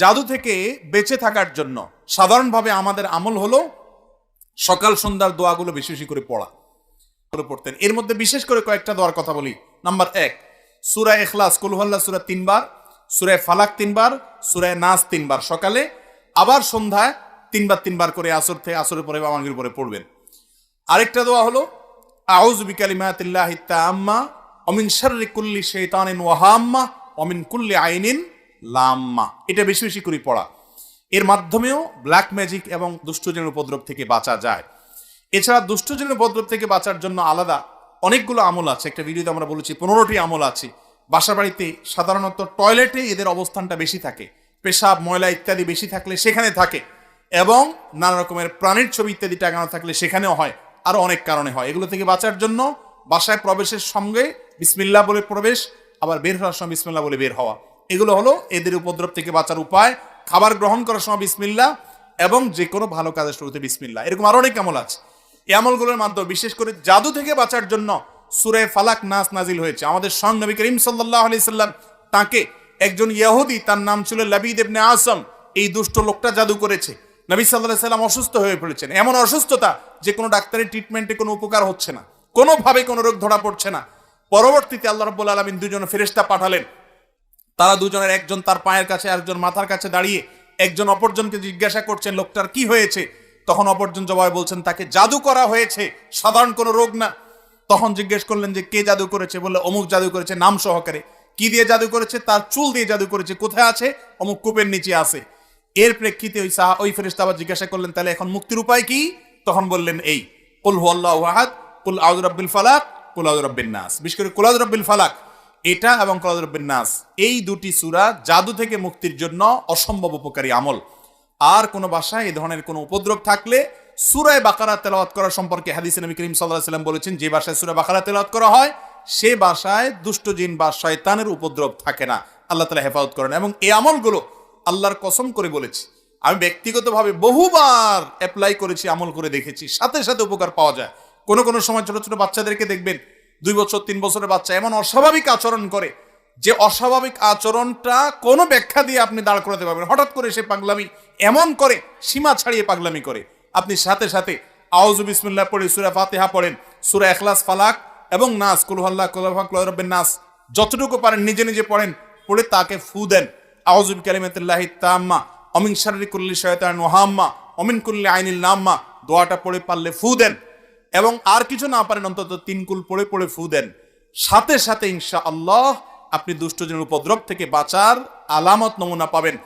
জাদু থেকে বেঁচে থাকার জন্য সাধারণভাবে আমাদের আমল হলো সকাল সন্ধ্যার দোয়াগুলো বেশি বেশি করে পড়া পড়তেন। এর মধ্যে বিশেষ করে কয়েকটা দোয়ার কথা বলি। নাম্বার এক, সুরা এখলাস কুলহল্লা সুরা তিনবার সুরায় ফালাক তিনবার সুরায় নাস তিনবার। সকালে আবার সন্ধ্যায় তিনবার তিনবার করে আসর থেকে আসরের পরে বা মাগরিবের পরে পড়বেন। আরেকটা দোয়া হলো আউজ বিকালিমাতিল্লাহি আম্মা অমিন শাররি কুল্লি শাইতানিন ওয়াহাম্মা অমিন কুল্লি আইনিন লাম্মা। এটা বেশি বেশি করে পড়া। এর মাধ্যমেও ব্ল্যাক ম্যাজিক এবং দুষ্টজনের উপদ্রব থেকে বাঁচা যায়। এছাড়া দুষ্টজনের উপদ্রব থেকে বাঁচার জন্য আলাদা অনেকগুলো আমল আছে। একটা ভিডিওতে আমরা বলেছি, পনেরোটি আমল আছে। বাসা বাড়িতে সাধারণত টয়লেটে এদের অবস্থানটা বেশি থাকে। পেশাব, ময়লা ইত্যাদি বেশি থাকলে সেখানে থাকে এবং নানা রকমের প্রাণীর ছবি ইত্যাদি টাঙানো থাকলে সেখানেও হয়। আরও অনেক কারণে হয়। এগুলো থেকে বাঁচার জন্য বাসায় প্রবেশের সঙ্গে বিসমিল্লা বলে প্রবেশ, আবার বের হওয়ার সময় বিসমিল্লা বলে বের হওয়া। এগুলো হলো এদের উপদ্রব থেকে বাঁচার উপায়, খাবার গ্রহণ করার সময় বিসমিল্লা এবং যে কোনো ভালো কাজের শুরুতে বিসমিল্লা। এরকম আরও অনেক আমল আছে। এই আমলগুলোর মাধ্যমে বিশেষ করে জাদু থেকে বাঁচার জন্য সুরে ফালাক নাস নাজিল হয়েছে। আমাদের সং নবী করিম সাল্লাহ আলি সাল্লাম তাকে একজন ইয়াহুদি, তার নাম ছিল লাবিদ ইবনে আসম, এই দুষ্ট লোকটা জাদু করেছে। নবী সাল্লাহ সাল্লাম অসুস্থ হয়ে পড়েছেন। এমন অসুস্থতা যে কোনো ডাক্তারের ট্রিটমেন্টে কোনো উপকার হচ্ছে না। কোনোভাবে কোনো রোগ ধরা পড়ছে না। পরবর্তীতে আল্লাহ রব্বুল আলমিন দুজন ফেরেস্তা পাঠালেন। তারা দুজনের, একজন তার পায়ের কাছে একজন মাথার কাছে দাঁড়িয়ে একজন অপরজনকে জিজ্ঞাসা করছেন, লোকটার কি হয়েছে? তখন অপরজন জবাই বলছেন, তাকে জাদু করা হয়েছে, সাধারণ কোনো রোগ না। তখন জিজ্ঞেস করলেন যে, কে জাদু করেছে? বললে, অমুক জাদু করেছে, নাম সহকারে। কি দিয়ে জাদু করেছে? তার চুল দিয়ে জাদু করেছে। কোথায় আছে? অমুক কূপের নিচে আছে। এর প্রেক্ষিতে ওই সাহা, ওই ফেরেস্তা আবার জিজ্ঞাসা করলেন, তাহলে এখন মুক্তির উপায় কি? তখন বললেন, এই, কুল হু আল্লাহ কুল আউদ রব্বিল ফালাক, কুল আউদ রব্বিন নাস। বিশেষ করে, কুল রব্বিল ফালাক। এটা এবং কুল নাস, এই দুটি সূরা জাদু থেকে মুক্তির জন্য অসম্ভব উপকারী আমল। আর কোনো বাসায় এই ধরনের কোনো উপদ্রব থাকলে সুরায় বাকারা তেলাওয়াত করা সম্পর্কে হাদিস নবী করিম সাল্লাহ সাল্লাম বলেছেন, যে বাসায় সুরা বাকারা তেলাওয়াত করা হয়, সে বাসায় দুষ্ট জিন বা শয়তানের উপদ্রব থাকে না। আল্লাহ তালা হেফাজত করেন। এবং এই আমলগুলো আল্লাহর কসম করে বলেছি। আমি ব্যক্তিগতভাবে বহুবার অ্যাপ্লাই করেছি, আমল করে দেখেছি। সাথে সাথে উপকার পাওয়া যায়। কোনো কোনো সময় ছোট ছোট বাচ্চাদেরকে দেখবেন দুই বছর, তিন বছরের বাচ্চা এমন অস্বাভাবিক আচরণ করে যে অস্বাভাবিক আচরণটা কোনো ব্যাখ্যা দিয়ে আপনি দাঁড় করাতে পারবেন হঠাৎ করে সে পাগলামি এমন করে, সীমা ছাড়িয়ে পাগলামি করে। আপনি সাথে সাথে আউজু বিসমিল্লাহ পড়ে সুরা ফাতেহা পড়েন, সুরা এখলাস ফালাক এবং নাস কুলহাল্লাহ কুলহাক রব্বেন নাস যতটুকু পারেন নিজে নিজে পড়েন, পড়ে তাকে ফু দেন। আউজু কালিমাতুল্লাহি তাম্মা, অমিন শাররি কুল্লি শয়তান ওহাম্মা, অমিন কুল্লি আইনিল নাম্মা, দোয়াটা পড়ে পারলে ফু দেন। এবং আর কিছু না পারেন, অন্তত তিন কুল পড়ে পড়ে ফু দেন। সাথে সাথে ইনশা আল্লাহ আপনি দুষ্টজনের উপদ্রব থেকে বাঁচার আলামত, নমুনা পাবেন।